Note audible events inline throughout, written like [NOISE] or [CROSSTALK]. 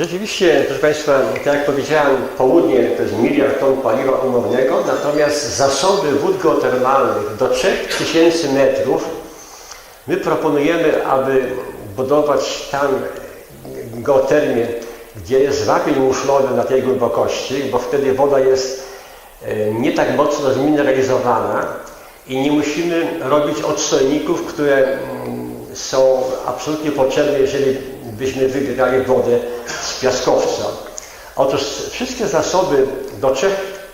Rzeczywiście, proszę Państwa, tak jak powiedziałem, południe to jest miliard ton paliwa umownego, natomiast zasoby wód geotermalnych do 3000 metrów my proponujemy, aby budować tam geotermię, gdzie jest wapień muszlowy na tej głębokości, bo wtedy woda jest e, nie tak mocno zmineralizowana i nie musimy robić odstojników, które mm, są absolutnie potrzebne, jeżeli byśmy wybierali wodę z piaskowca. Otóż wszystkie zasoby do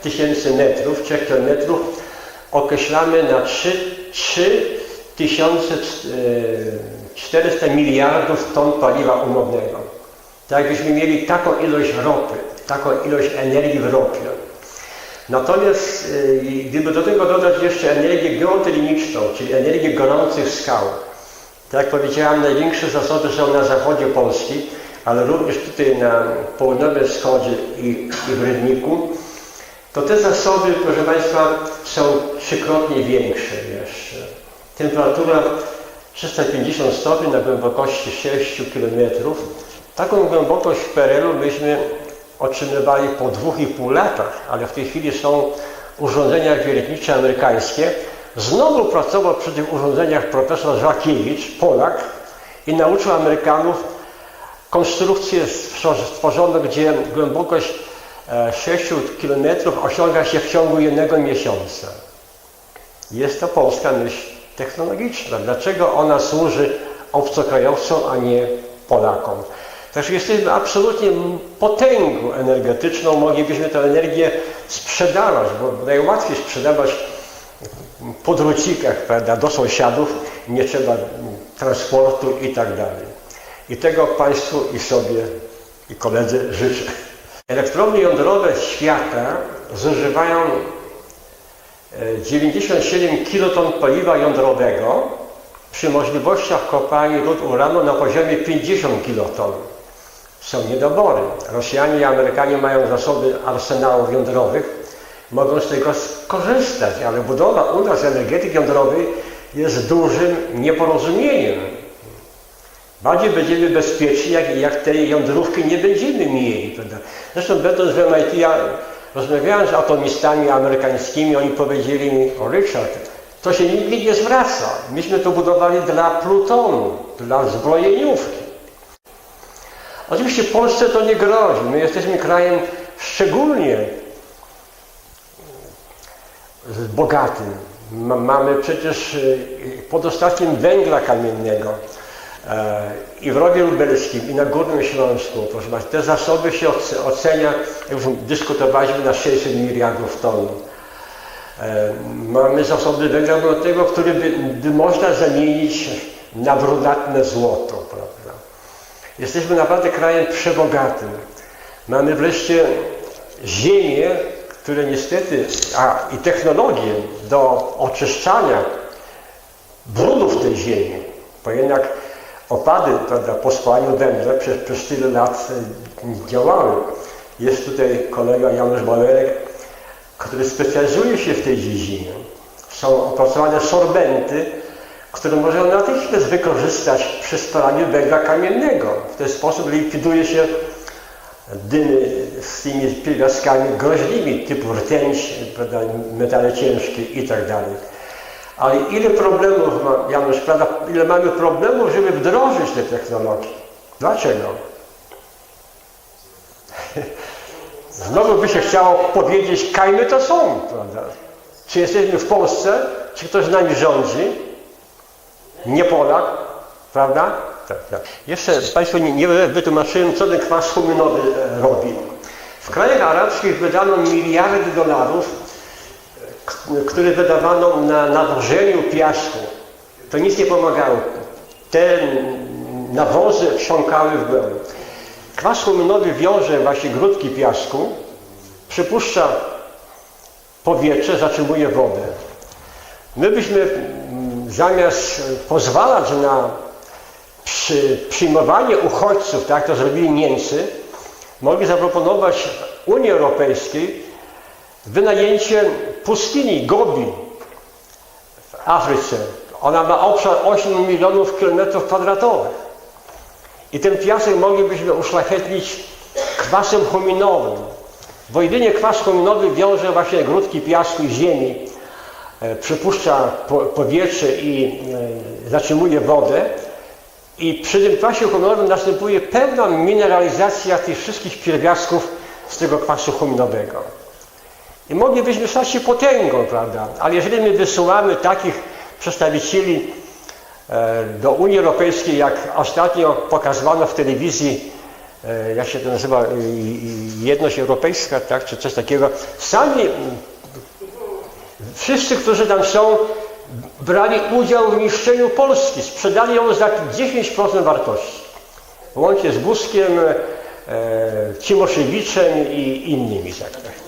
3000 metrów, 3 km określamy na 3, 3400 miliardów ton paliwa umownego. Tak jakbyśmy mieli taką ilość ropy, taką ilość energii w ropie. Natomiast y, gdyby do tego dodać jeszcze energię geotermiczną, czyli energię gorących skał, tak jak powiedziałem, największe zasoby są na zachodzie Polski, ale również tutaj na południowym wschodzie i, i w Rybniku, to te zasoby, proszę Państwa, są trzykrotnie większe jeszcze. Temperatura 350 stopni na głębokości 6 km. Taką głębokość w PRL-u myśmy otrzymywali po dwóch i pół latach, ale w tej chwili są urządzenia wiertnicze amerykańskie. Znowu pracował przy tych urządzeniach profesor Żakiewicz, Polak, i nauczył Amerykanów konstrukcję stworzoną, gdzie głębokość 6 km osiąga się w ciągu jednego miesiąca. Jest to polska myśl technologiczna. Dlaczego ona służy obcokrajowcom, a nie Polakom? Także jesteśmy absolutnie potęgą energetyczną, moglibyśmy tę energię sprzedawać, bo najłatwiej sprzedawać po drucikach, prawda, do sąsiadów, nie trzeba transportu i tak dalej. I tego Państwu i sobie i koledzy życzę. Elektrownie jądrowe świata zużywają 97 kiloton paliwa jądrowego przy możliwościach kopalni ród uranu na poziomie 50 kiloton. Są niedobory. Rosjanie i Amerykanie mają zasoby arsenałów jądrowych, mogą z tego skorzystać, ale budowa u nas energetyki jądrowej jest dużym nieporozumieniem. Bardziej będziemy bezpieczni, jak, jak tej jądrówki nie będziemy mieli. Prawda? Zresztą będąc w MIT, ja rozmawiałem z atomistami amerykańskimi, oni powiedzieli mi, o Richard, to się nigdy nie zwraca. Myśmy to budowali dla plutonu, dla zbrojeniówki. Oczywiście Polsce to nie grozi. My jesteśmy krajem szczególnie bogatym. Mamy przecież podostatkiem węgla kamiennego i w Rowie Lubelskim, i na Górnym Śląsku. Proszę Państwa, te zasoby się ocenia, jak już dyskutowaliśmy, na 600 miliardów ton. Mamy zasoby węgla brunatnego, które by, by można zamienić na brunatne złoto. Prawda? Jesteśmy naprawdę krajem przebogatym. Mamy wreszcie ziemię, które niestety, a i technologię do oczyszczania brudów tej ziemi, bo jednak opady prawda, po spalaniu węgla przez, przez tyle lat działały. Jest tutaj kolega Janusz Balerek, który specjalizuje się w tej dziedzinie. Są opracowane sorbenty, które można natychmiast wykorzystać przy spalaniu węgla kamiennego. W ten sposób likwiduje się dymy z tymi pierwiastkami groźnymi, typu rtęć, metale ciężkie i tak dalej. Ale ile problemów ma Janusz, prawda, ile mamy problemów, żeby wdrożyć te technologie. Dlaczego? [LAUGHS] Znowu by się chciało powiedzieć, kajmy to są, prawda? Czy jesteśmy w Polsce, czy ktoś nami rządzi? Nie Polak, prawda? Tak, tak. Jeszcze Państwu nie, nie wytłumaczyłem, co ten kwas huminowy robi. W krajach arabskich wydano miliardy dolarów, które wydawano na nawożeniu piasku. To nic nie pomagało. Te nawozy wsiąkały w głęb. Kwas huminowy wiąże właśnie grudki piasku, przypuszcza powietrze, zatrzymuje wodę. My byśmy zamiast pozwalać na przy, przyjmowanie uchodźców, tak to zrobili Niemcy, mogli zaproponować Unii Europejskiej wynajęcie pustyni Gobi w Afryce. Ona ma obszar 8 milionów kilometrów kwadratowych. I ten piasek moglibyśmy uszlachetnić kwasem chominowym, bo jedynie kwas chominowy wiąże właśnie grudki piasku i ziemi, e, przypuszcza po, powietrze i e, zatrzymuje wodę i przy tym kwasie chominowym następuje pełna mineralizacja tych wszystkich pierwiastków z tego kwasu chominowego. I moglibyśmy stać się potęgą, prawda? Ale jeżeli my wysyłamy takich przedstawicieli e, do Unii Europejskiej, jak ostatnio pokazywano w telewizji, e, jak się to nazywa, jedność europejska, tak, czy coś takiego, sami wszyscy, którzy tam są, brali udział w niszczeniu Polski, sprzedali ją za 10% wartości. Łącznie z Buskiem, e, Cimoszewiczem i innymi. Tak.